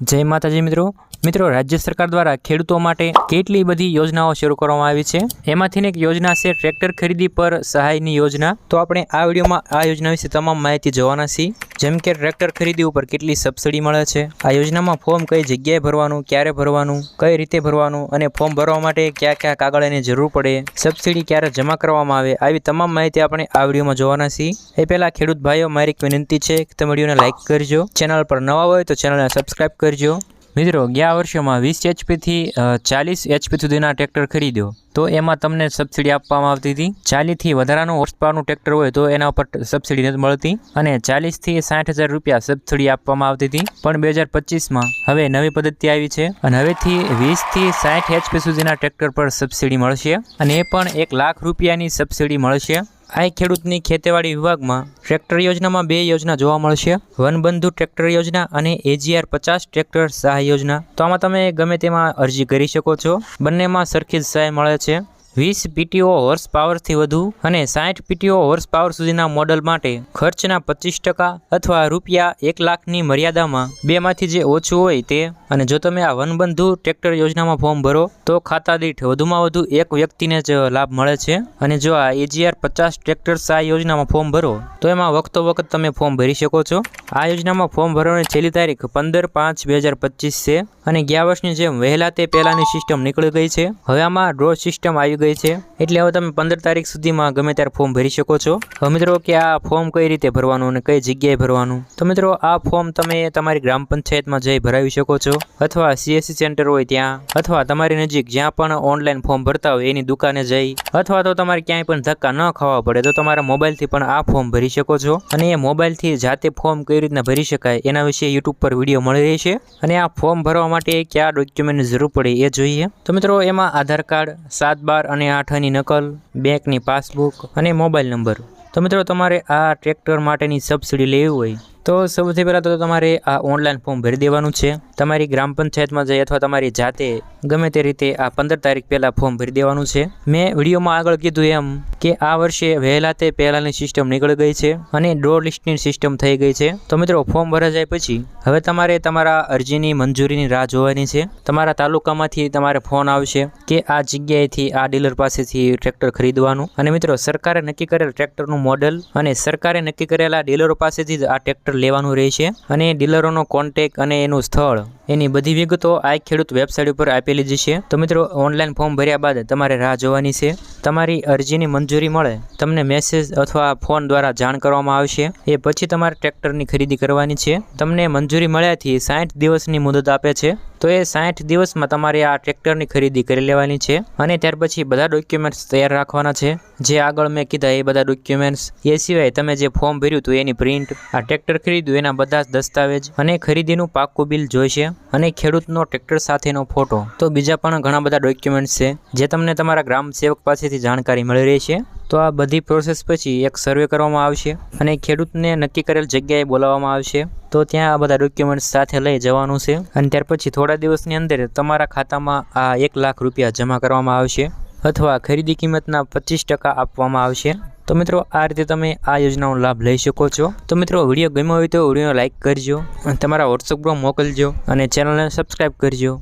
જય માતાજી મિત્રો. મિત્રો, રાજ્ય સરકાર દ્વારા ખેડૂતો માટે કેટલી બધી યોજનાઓ શરૂ કરવામાં આવી છે? એમાંથીને એક યોજના છે ટ્રેક્ટર ખરીદી પર સહાયની યોજના. તો આપણે આ વિડીયોમાં આ યોજના વિશે તમામ માહિતી જોવાના છીએ. જેમ કે ટ્રેક્ટર ખરીદી ઉપર કેટલી સબસિડી મળે છે, આ યોજનામાં ફોર્મ કઈ જગ્યાએ ભરવાનું, ક્યારે ભરવાનું, કઈ રીતે ભરવાનું અને ફોર્મ ભરવા માટે કયા કયા કાગળની જરૂર પડે, સબસિડી ક્યારે જમા કરવામાં આવે, આવી તમામ માહિતી આપણે આ વિડીયોમાં જોવાના છીએ. એ પહેલાં ખેડૂત ભાઈઓ, મારી એક વિનંતી છે કે તમે વિડીયોને લાઇક કરજો. ચેનલ પર નવા હોય તો ચેનલને સબસ્ક્રાઇબ કરજો. મિત્રો, ગયા વર્ષોમાં વીસ એચપીથી ચાલીસ એચપી સુધીના ટ્રેક્ટર ખરીદ્યો. તો એમાં તમને સબસિડી આપવામાં આવતી હતી. ચાલીસથી વધારાનું હોર્સ પાવરનું ટ્રેક્ટર હોય તો એના ઉપર સબસિડી નથી મળતી. અને ચાલીસથી સાઠ હજાર રૂપિયા સબસિડી આપવામાં આવતી હતી. પણ બે હજાર પચીસમાં હવે નવી પદ્ધતિ આવી છે. અને હવેથી વીસથી સાઠ એચપી સુધીના ટ્રેક્ટર પર સબસિડી મળશે. અને એ પણ એક લાખ રૂપિયાની સબસિડી મળશે. આ ખેડૂતની ખેતીવાડી વિભાગમાં ટ્રેક્ટર યોજનામાં બે યોજના જોવા મળશે. વનબંધુ ટ્રેક્ટર યોજના અને એજીઆર પચાસ ટ્રેક્ટર સહાય યોજના. તો આમાં તમે ગમે તેમાં અરજી કરી શકો છો. બંનેમાં સરખી જ સહાય મળે છે. વીસ પીટીઓ હોર્સ પાવરથી વધુ અને સાઠ પીટીઓ હોર્સ પાવર સુધીના મોડલ માટે ખર્ચના પચીસ ટકા અથવા રૂપિયા એક લાખની મર્યાદામાં બેમાંથી જે ઓછું હોય તે. અને જો તમે આ વનબંધુ ટ્રેક્ટર યોજનામાં ફોર્મ ભરો, તો ખાતા દીઠ વધુમાં વધુ એક વ્યક્તિને જ લાભ મળે છે. અને જો આ એજીઆર પચાસ ટ્રેક્ટર સહાય યોજનામાં ફોર્મ ભરો, તો એમાં વખતો વખત તમે ફોર્મ ભરી શકો છો. આ યોજનામાં ફોર્મ ભરવાની છેલ્લી તારીખ પંદર પાંચ બે હજાર પચીસ છે. અને ગયા વર્ષની જેમ વહેલા તે પહેલાંની સિસ્ટમ નીકળી ગઈ છે. હવે આમાં ડ્રો સિસ્ટમ આવી ગઈ છે? એટલે હવે તમે પંદર તારીખ સુધીમાં ગમે ત્યારે ફોર્મ ભરી શકો છો. હવે મિત્રો, કે આ ફોર્મ કઈ રીતે ભરવાનું અને કઈ જગ્યાએ ભરવાનું? તો મિત્રો, આ ફોર્મ તમે તમારી ગ્રામ પંચાયતમાં જઈ ભરાવી શકો છો. અથવા સીએસસી સેન્ટર હોય ત્યાં. અથવા તમારી નજીક જ્યાં પણ ઓનલાઈન ફોર્મ ભરતા હોય એની દુકાને જઈ. અથવા તો તમારે ક્યાંય પણ ધક્કા ન ખાવા પડે તો તમારા મોબાઈલથી પણ આ ફોર્મ ભરી શકો છો. અને એ મોબાઈલથી જાતે ફોર્મ કઈ રીતના ભરી શકાય એના વિશે યુટ્યુબ પર વીડિયો મળી રહેશે અને આ ફોર્મ ભરવા માટે કયા ડોક્યુમેન્ટની જરૂર પડે એ જોઈએ. તો મિત્રો, એમાં આધાર કાર્ડ, સાત બાર અને આઠની નકલ, બેંકની પાસબુક અને મોબાઈલ નંબર. તો મિત્રો, તમારે આ ટ્રેક્ટર માટેની સબસિડી લેવી હોય તો સૌથી પહેલાં તો તમારે આ ઓનલાઈન ફોર્મ ભરી દેવાનું છે. તમારી ગ્રામ પંચાયતમાં જઈ અથવા તમારી જાતે ગમે તે રીતે આ પંદર તારીખ પહેલાં ફોર્મ ભરી દેવાનું છે. મેં વિડીયોમાં આગળ કીધું એમ કે આ વર્ષે વહેલા તે પહેલાંની સિસ્ટમ નીકળી ગઈ છે અને ડોર લિસ્ટની સિસ્ટમ થઈ ગઈ છે. તો મિત્રો ફોર્મ ભરા જાય પછી હવે તમારે તમારા અરજીની મંજૂરીની રાહ જોવાની છે. તમારા તાલુકામાંથી તમારે ફોન આવશે કે આ જગ્યાએથી આ ડીલર પાસેથી ટ્રેક્ટર ખરીદવાનું. અને મિત્રો, સરકારે નક્કી કરેલ ટ્રેક્ટરનું મોડલ અને સરકારે નક્કી કરેલા ડીલરો પાસેથી જ આ ટ્રેક્ટર લેવાનું રહેશે અને ડીલરોનો કોન્ટેક અને એનું સ્થળ, એની બધી વિગતો આ ખેડૂત વેબસાઇટ ઉપર આપેલી જ છે. તો મિત્રો ઓનલાઈન ફોર્મ ભર્યા બાદ તમારે રાહ જોવાની છે. તમારી અરજીની મંજૂરી મળે, તમને મેસેજ અથવા ફોન દ્વારા જાણ કરવામાં આવશે. એ પછી તમારે ટ્રેક્ટરની ખરીદી કરવાની છે. તમને મંજૂરી મળ્યાથી સાઠ દિવસની મુદત આપે છે. તો એ સાઠ દિવસમાં તમારે આ ટ્રેક્ટરની ખરીદી કરી લેવાની છે અને ત્યાર પછી બધા ડોક્યુમેન્ટ્સ તૈયાર રાખવાના છે. જે આગળ મેં કીધા એ બધા ડોક્યુમેન્ટ્સ એ સિવાય તમે જે ફોર્મ ભર્યું હતું એની પ્રિન્ટ આ ટ્રેક્ટર ખરીદ્યું, એના બધા જ દસ્તાવેજ અને ખરીદીનું પાક્કું બિલ જોઈશે અને ખેડૂતનો ટ્રેક્ટર સાથેનો ફોટો તો બીજા પણ ઘણા બધા ડોક્યુમેન્ટ્સ છે, જે તમને તમારા ગ્રામ સેવક પાસેથી જાણકારી મળી રહેશે. તો આ બધી પ્રોસેસ પછી એક સર્વે કરવામાં આવશે અને ખેડૂતને નક્કી કરેલ જગ્યાએ બોલાવવામાં આવશે. તો ત્યાં આ બધા ડોક્યુમેન્ટ્સ સાથે લઈ જવાનું છે અને ત્યાર પછી થોડા દિવસની અંદર તમારા ખાતામાં આ એક લાખ રૂપિયા જમા કરવામાં આવશે અથવા ખરીદી કિંમતના પચીસ ટકા આપવામાં આવશે. તો મિત્રો, આ રીતે તમે આ યોજનાનો લાભ લઈ શકો છો. તો મિત્રો, વીડિયો ગમ્યો હોય તો વિડીયોને લાઇક કરજો અને તમારા વોટ્સઅપ ગ્રુપ મોકલજો અને ચેનલને સબસ્ક્રાઈબ કરજો.